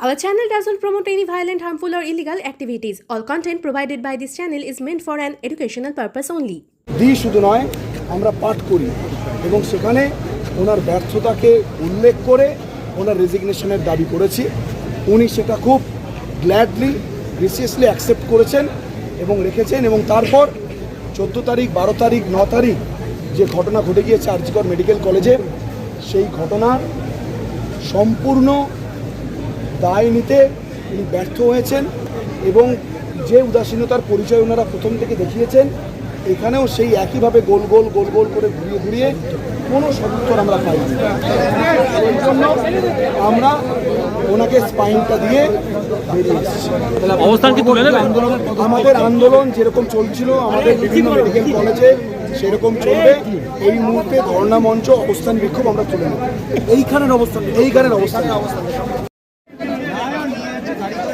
Our channel doesn't promote any violent, harmful, or illegal activities. All content provided by this channel is meant for an educational purpose only. দিই শুধু নয় আমরা পাঠ করি এবং সেখানে ওনার ব্যর্থতাকে উল্লেখ করে ওনার রেজিগনেশনের দাবি করেছি উনি সেটা খুব গ্ল্যাডলি গ্রেসিয়াসলি অ্যাকসেপ্ট করেছেন এবং রেখেছেন এবং তারপর চোদ্দ তারিখ বারো তারিখ ন তারিখ যে ঘটনা ঘটে গিয়েছে আরজিকর মেডিকেল কলেজে সেই ঘটনার সম্পূর্ণ দায় নিতে উনি ব্যর্থ হয়েছেন এবং যে উদাসীনতার পরিচয় ওনারা প্রথম থেকে দেখিয়েছেন এখানেও সেই একইভাবে গোল গোল গোল গোল করে ঘুরিয়ে ঘুরিয়ে কোনো সদুত্তর আমরা পাই এই জন্য আমরা ওনাকে স্পাইনটা দিয়ে বেরিয়ে এসেছি। অবস্থান কি আমাদের আন্দোলন যেরকম চলছিল আমাদের বিভিন্ন মেডিকেল কলেজে সেরকম চলবে। এই মুহূর্তে ধর্ণা মঞ্চ অবস্থান বিক্ষোভ আমরা তুলে নেব। এইখানের অবস্থান এইখানের অবস্থান। যাচ্ছে গাড়ি